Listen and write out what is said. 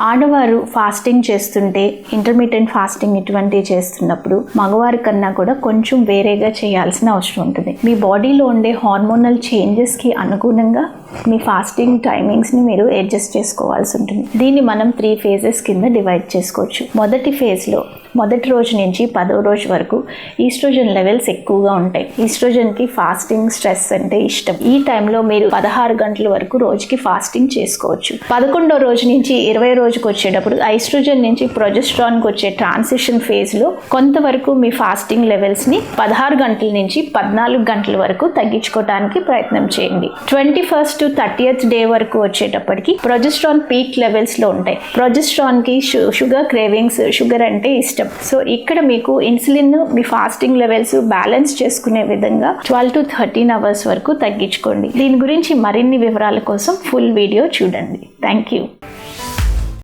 ఆడవారు ఫాస్టింగ్ చేస్తుంటే intermediate fasting ఇటువంటివి చేస్తున్నప్పుడు మగవారి కన్నా కూడా కొంచెం వేరేగా చేయాల్సిన అవసరం ఉంటుంది. మీ బాడీలో ఉండే హార్మోనల్ చేంజెస్కి అనుగుణంగా మీ ఫాస్టింగ్ టైమింగ్స్ని మీరు అడ్జస్ట్ చేసుకోవాల్సి ఉంటుంది. దీన్ని మనం త్రీ ఫేజెస్ కింద డివైడ్ చేసుకోవచ్చు. మొదటి ఫేజ్లో మొదటి రోజు నుంచి పదో రోజు వరకు ఈస్ట్రోజన్ లెవెల్స్ ఎక్కువగా ఉంటాయి. ఈస్ట్రోజన్కి ఫాస్టింగ్ స్ట్రెస్ అంటే ఇష్టం. ఈ టైంలో మీరు పదహారు గంటల వరకు రోజుకి ఫాస్టింగ్ చేసుకోవచ్చు. పదకొండో రోజు నుంచి ఇరవై రోజుకి వచ్చేటప్పుడు ఐస్ట్రోజన్ నుంచి ప్రొజెస్ట్రాన్కి వచ్చే ట్రాన్సిషన్ ఫేజ్లో కొంతవరకు మీ ఫాస్టింగ్ లెవెల్స్ని పదహారు గంటల నుంచి పద్నాలుగు గంటల వరకు తగ్గించుకోవడానికి ప్రయత్నం చేయండి. Twenty first first thirtieth day వరకు వచ్చేటప్పటికి ప్రొజెస్ట్రాన్ పీక్ లెవెల్స్లో ఉంటాయి. ప్రొజెస్ట్రాన్కి షుగర్ క్రేవింగ్స్ షుగర్ అంటే ఇష్టం. సో ఇక్కడ మీకు ఇన్సులిన్ మీ ఫాస్టింగ్ లెవెల్స్ బ్యాలెన్స్ చేసుకునే విధంగా ట్వెల్వ్ టు థర్టీన్ అవర్స్ వరకు తగ్గించుకోండి. దీని గురించి మరిన్ని వివరాల కోసం ఫుల్ వీడియో చూడండి. Thank you.